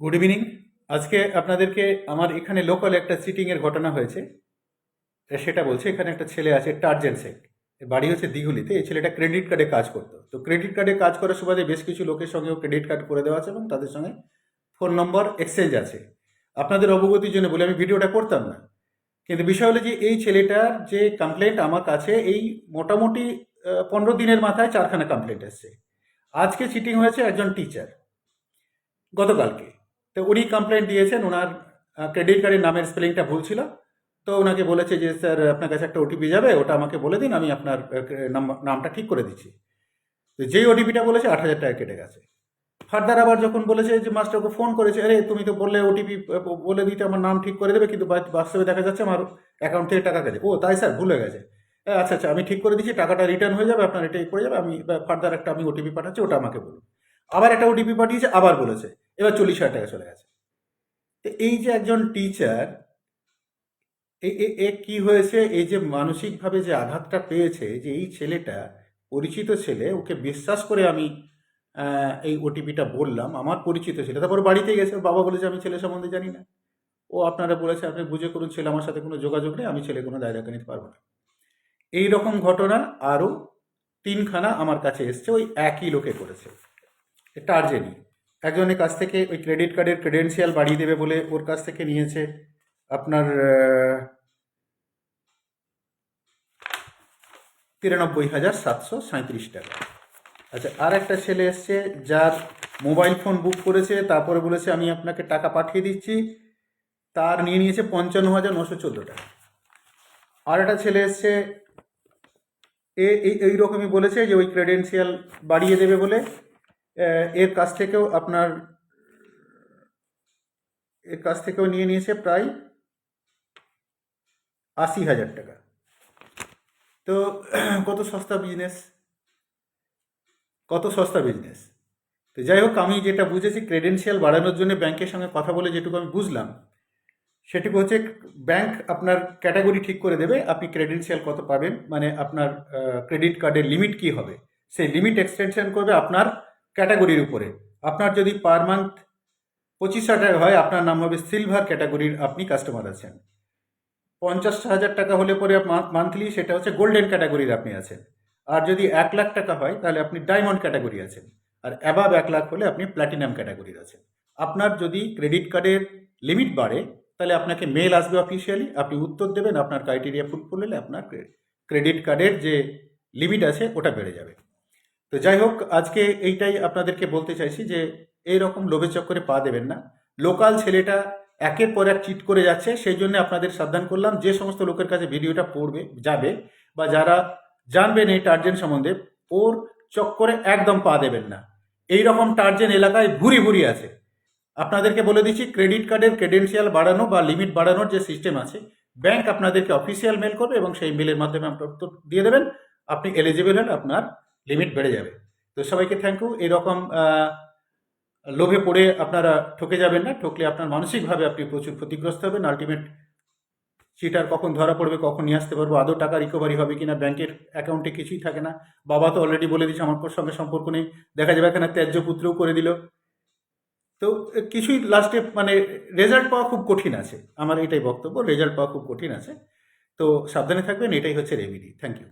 Good evening আজকে আপনাদেরকে আমার এখানে লোকাল একটা চিটিংয়ের ঘটনা হয়েছে। সেটা বলছে, এখানে একটা ছেলে আছে টার্জেন এর বাড়ি হচ্ছে দিঘুলিতে, এই ছেলেটা ক্রেডিট কার্ডে কাজ করতো। তো ক্রেডিট কার্ডে কাজ করার সুবাদে বেশ কিছু লোকের সঙ্গেও ক্রেডিট কার্ড করে দেওয়া আছে এবং তাদের সঙ্গে ফোন নম্বর এক্সচেঞ্জ আছে। আপনাদের অবগতির জন্য বলে, আমি ভিডিওটা করতাম না। কিন্তু বিষয় হলো যে, এই ছেলেটার যে কমপ্লেন্ট আমার কাছে, এই মোটামুটি পনেরো দিনের মাথায় চারখানা কমপ্লেন্ট এসছে। আজকে চিটিং হয়েছে একজন টিচার গতকালকে। তো উনি কমপ্লেন দিয়েছেন ওনার ক্রেডিট কার্ডের নামের স্পেলিংটা ভুল ছিল। তো ওনাকে বলেছে যে স্যার আপনার কাছে একটা ওটিপি যাবে ওটা আমাকে বলে দিন আমি আপনার নাম- নামটা ঠিক করে দিচ্ছি। তো যেই ওটিপিটা বলেছে আট হাজার টাকা কেটে গেছে। ফার্দার আবার যখন বলেছে যে মাস্টারকে ফোন করেছে আরে তুমি তো বললে ওটিপি বলে দিতে আমার নাম ঠিক করে দেবে কিন্তু বাস্তবে দেখা যাচ্ছে আমার অ্যাকাউন্ট থেকে টাকা গেছে। ও তাই স্যার ভুলে গেছে। "হ্যাঁ, আচ্ছা আচ্ছা আমি ঠিক করে দিচ্ছি টাকাটা রিটার্ন হয়ে যাবে আপনার এটাই করে যাবে আমি ফার্দার একটা আমি ওটিপি পাঠাচ্ছি ওটা আমাকে বলুন। আবার একটা ওটিপি পাঠিয়েছে আবার বলেছে এবার চল্লিশ হাজার টাকা চলে গেছে। তো এই যে একজন টিচার এ কি হয়েছে? এই যে মানসিকভাবে যে আঘাতটা পেয়েছে যে এই ছেলেটা, পরিচিত ছেলে, ওকে বিশ্বাস করে আমি এই ওটিপিটা বললাম, আমার পরিচিত ছেলে, তারপর বাড়িতে গেছে বাবা বলেছে, আমি ছেলে সম্বন্ধে জানি না। ও আপনারা বলেছে, আপনি বুঝে করুন, ছেলে আমার সাথে কোনো যোগাযোগ নেই, আমি ছেলে কোনো দায় দেখা নিতে পারব না। এই রকম ঘটনা আরও তিনখানা আমার কাছে এসছে, ওই একই লোকে করেছে। টার্জেনি একজনের কাছ থেকে ওই ক্রেডিট কার্ডের ক্রেডেন্সিয়াল বাড়িয়ে দেবে বলে ওর কাছ থেকে নিয়েছে আপনার তিরানব্বই হাজার সাতশো সাঁত্রিশ টাকা। আচ্ছা আর একটা ছেলে এসছে যার মোবাইল ফোন বুক করেছে, তারপরে বলেছে, আমি আপনাকে টাকা পাঠিয়ে দিচ্ছি। তার নিয়ে নিয়েছে পঞ্চান্ন হাজার নশো চোদ্দ টাকা। আর একটা ছেলে এসছে, এ, এই এই রকমই বলেছে যে ওই ক্রেডেন্সিয়াল বাড়িয়ে দেবে বলে এর কাছ থেকেও আপনার, এর কাছ থেকেও নিয়ে নিয়েছে প্রায় আশি হাজার টাকা। তো কত সস্তা বিজনেস কত সস্তা বিজনেস তো যাই হোক, আমি যেটা বুঝেছি ক্রেডেন্সিয়াল বাড়ানোর জন্য ব্যাংকের সঙ্গে কথা বলে যেটুকু আমি বুঝলাম, সেটুকু হচ্ছে ব্যাংক আপনার ক্যাটাগরি ঠিক করে দেবে, আপনি ক্রেডেন্সিয়াল কত পাবেন মানে আপনার ক্রেডিট কার্ডের লিমিট কি হবে। সেই লিমিট এক্সটেনশন করবে আপনার ক্যাটাগরির উপরে। আপনার যদি পার মান্থ পঁচিশ হাজার হয়, আপনার নাম হবে সিলভার ক্যাটাগরির আপনি কাস্টমার আছেন। পঞ্চাশ হাজার টাকা হলে পরে মান্থলি সেটা হচ্ছে গোল্ডেন ক্যাটাগরির আপনি আছেন। আর যদি এক লাখ টাকা হয়, তাহলে আপনি ডায়মন্ড ক্যাটাগরি আছেন। আর অ্যাবাভ এক লাখ হলে আপনি প্ল্যাটিনাম ক্যাটাগরির আছেন। আপনার যদি ক্রেডিট কার্ডের লিমিট বাড়ে, তাহলে আপনাকে মেল আসবে অফিসিয়ালি আপনি উত্তর দেবেন, আপনার ক্রাইটেরিয়া ফুলফিল হলে আপনার ক্রেডিট কার্ডের যে লিমিট আছে, ওটা বেড়ে যাবে। তো যাই হোক, আজকে এইটাই আপনাদেরকে বলতে চাইছি যে এই রকম লোভের চক্করে পা দেবেন না। লোকাল ছেলেটা একের পর এক চিট করে যাচ্ছে, সেই জন্য আপনাদের সাবধান করলাম। যে সমস্ত লোকের কাছে ভিডিওটা পড়বে, যাবে, বা যারা জানবেন এই টার্জেন সম্বন্ধে, ওর চক্করে একদম পা দেবেন না। এই রকম টার্জেন এলাকায় ভুরি ভুরি আছে। আপনাদেরকে বলে দিচ্ছি, ক্রেডিট কার্ডের ক্রেডেন্সিয়াল বাড়ানো বা লিমিট বাড়ানোর যে সিস্টেম আছে, ব্যাংক আপনাদেরকে অফিসিয়াল মেল করবে এবং সেই মেলের মাধ্যমে আপনার উত্তর দিয়ে দেবেন। আপনি এলিজিবল হলে আপনার লিমিট বেড়ে যাবে। তো সবাইকে থ্যাংক ইউ এরকম লোভে পড়ে আপনারা ঠকে যাবেন না। ঠকলে আপনার মানসিকভাবে আপনি প্রচুর ক্ষতিগ্রস্ত হবেন। আলটিমেট চিটার কখন ধরা পড়বে, কখন নিয়ে আসতে পারব, আদৌ টাকা রিকভারি হবে কিনা, ব্যাংকের অ্যাকাউন্টে কিছুই থাকে না। বাবা তো অলরেডি বলে দিয়েছে, আমার সঙ্গে সম্পর্ক নেই। দেখা যাবে এখানে ত্যায্য পুত্রও করে দিল। তো কিছুই লাস্টে মানে রেজাল্ট পাওয়া খুব কঠিন আছে। আমার এটাই বক্তব্য রেজাল্ট পাওয়া খুব কঠিন আছে। তো সাবধানে থাকবেন, এটাই হচ্ছে রেমিডি থ্যাংক ইউ